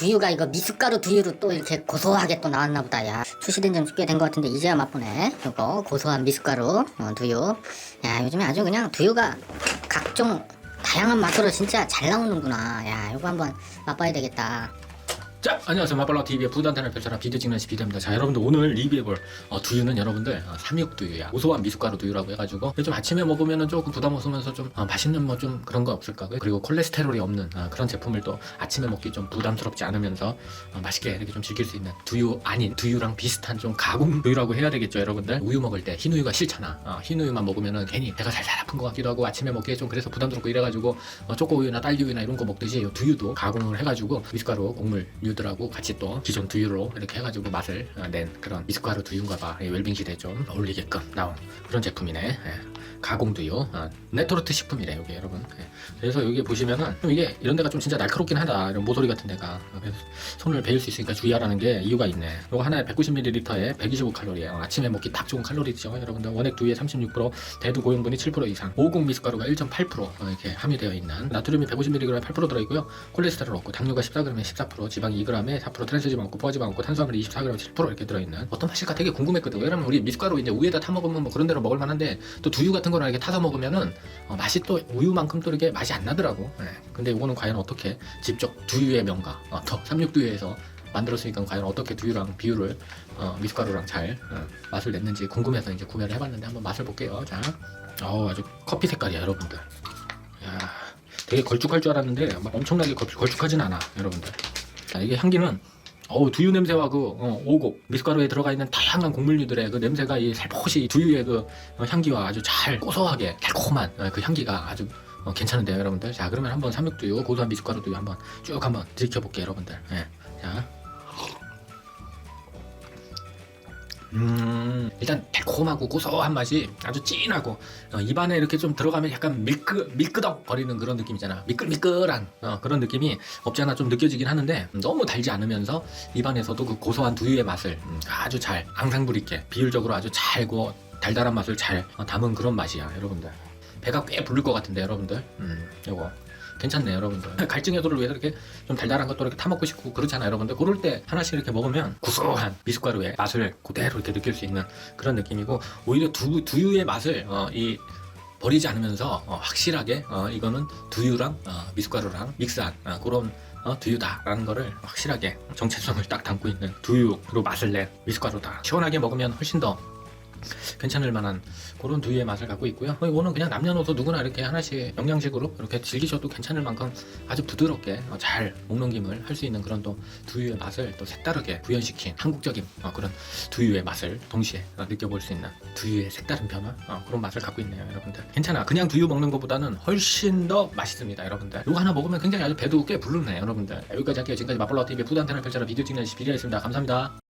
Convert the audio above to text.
두유가 이거 미숫가루 두유로 또 이렇게 고소하게 또 나왔나 보다 야. 출시된 지 꽤 된 것 같은데 이제야 맛보네. 이거 고소한 미숫가루 어, 두유. 야 요즘에 아주 그냥 두유가 각종 다양한 맛으로 진짜 잘 나오는구나. 야 이거 한번 맛봐야 되겠다 자, 안녕하세요. 마발라 TV의 부단단을 펼쳐라 비디오 찍는 시비디입니다. 자, 여러분들 오늘 리뷰해볼 어, 두유는 여러분들 어, 삼육 두유야. 고소한 미숫가루 두유라고 해가지고 좀 아침에 먹으면은 조금 부담 없으면서 좀 어, 맛있는 뭐 좀 그런 거 없을까? 그리고 콜레스테롤이 없는 어, 그런 제품을 또 아침에 먹기 좀 부담스럽지 않으면서 어, 맛있게 이렇게 좀 즐길 수 있는 두유 아닌 두유랑 비슷한 좀 가공 두유라고 해야 되겠죠, 여러분들. 우유 먹을 때 흰 우유가 싫잖아. 어, 흰 우유만 먹으면은 괜히 배가 살살 아픈 것 같기도 하고 아침에 먹기에 좀 그래서 부담스럽고 이래가지고 어, 초코 우유나 딸기 우유나 이런 거 먹듯이 이 두유도 가공을 해가지고 미숫가루 곡물 유들하고 같이 또 기존 두유로 이렇게 해가지고 맛을 어, 낸 그런 미숫가루 두유인가 봐 웰빙 시대에 좀 어울리게끔 나온 그런 제품이네. 예. 가공 두유 어, 네토르트 식품이래 여기 여러분. 예. 그래서 여기 보시면은 좀 이게 이런 데가 좀 진짜 날카롭긴 하다. 이런 모서리 같은 데가 어, 손을 베일 수 있으니까 주의하라는 게 이유가 있네. 이거 하나에 190ml에 125칼로리예요. 아침에 먹기 딱 좋은 칼로리죠, 여러분들. 원액 두유에 36%, 대두 고용분이 7% 이상, 오곡 미숫가루가 1.8% 어, 이렇게 함유되어 있는 나트륨이 150mg에 8% 들어있고요. 콜레스테롤 없고 당류가 14g에 14%, 지방이 2g에 4%, 트랜스지방 없고 포화지방 없고 탄수화물이 24g에 7% 이렇게 들어있는 어떤 맛일까 되게 궁금했거든. 왜냐면 우리 미숫가루 이제 우유에다 타 먹으면 뭐 그런 대로 먹을 만한데 또 두유 같은 거랑 이렇게 타서 먹으면은 어, 맛이 또 우유만큼 또 이렇게 맛이 안 나더라고. 예. 근데 이거는 과연 어떻게 직접 두유의 명가, 어, 더 삼육두유에서 만들었으니까 과연 어떻게 두유랑 비율을 어, 미숫가루랑 잘 어, 맛을 냈는지 궁금해서 이제 구매를 해봤는데 한번 맛을 볼게요. 자, 어 아주 커피 색깔이야 여러분들. 야, 되게 걸쭉할 줄 알았는데 막 엄청나게 걸, 걸쭉하진 않아 여러분들. 자, 이게 향기는 어우 두유 냄새와 그 어, 오곡 미숫가루에 들어가 있는 다양한 곡물류들의 그 냄새가 이 살포시 두유의 그 어, 향기와 아주 잘 고소하게 달콤한 어, 그 향기가 아주 어, 괜찮은데요 여러분들? 자 그러면 한번 삼육두유 고소한 미숫가루 두유 한번 쭉 한번 들켜볼게요 여러분들. 예. 자. 음, 일단 달콤하고 고소한 맛이 아주 진하고 어, 입안에 이렇게 좀 들어가면 약간 밀끄 밀끄덕 거리는 그런 느낌이잖아. 미끌미끌한 어, 그런 느낌이 없지 않아 좀 느껴지긴 하는데 음, 너무 달지 않으면서 입안에서도 그 고소한 두유의 맛을 음, 아주 잘 앙상블 있게 비율적으로 아주 잘 구워 달달한 맛을 잘 어, 담은 그런 맛이야, 여러분들. 배가 꽤 부를 것 같은데, 여러분들. 음, 요거. 괜찮네 여러분들. 갈증 해소를 위해서 이렇게 좀 달달한 것도 이렇게 타먹고 싶고 그렇잖아요 여러분들. 그럴 때 하나씩 이렇게 먹으면 구수한 미숫가루의 맛을 그대로 이렇게 느낄 수 있는 그런 느낌이고 오히려 두, 두유의 맛을 어, 이 버리지 않으면서 어, 확실하게 어, 이거는 두유랑 어, 미숫가루랑 믹스한 어, 그런 어, 두유다라는 거를 확실하게 정체성을 딱 담고 있는 두유로 맛을 낸 미숫가루다. 시원하게 먹으면 훨씬 더 괜찮을 만한 그런 두유의 맛을 갖고 있고요. 어, 이거는 그냥 남녀노소 누구나 이렇게 하나씩 영양식으로 이렇게 즐기셔도 괜찮을 만큼 아주 부드럽게 어, 잘 목넘김을 할 수 있는 그런 또 두유의 맛을 또 색다르게 구현시킨 한국적인 어, 그런 두유의 맛을 동시에 어, 느껴볼 수 있는 두유의 색다른 변화 어, 그런 맛을 갖고 있네요, 여러분들. 괜찮아. 그냥 두유 먹는 것보다는 훨씬 더 맛있습니다, 여러분들. 이거 하나 먹으면 굉장히 아주 배도 꽤 부르네, 여러분들. 여기까지 할게요. 지금까지 마블러 TV의 부단탄을 펼쳐라 비디오 찍는 비디오였습니다. 감사합니다.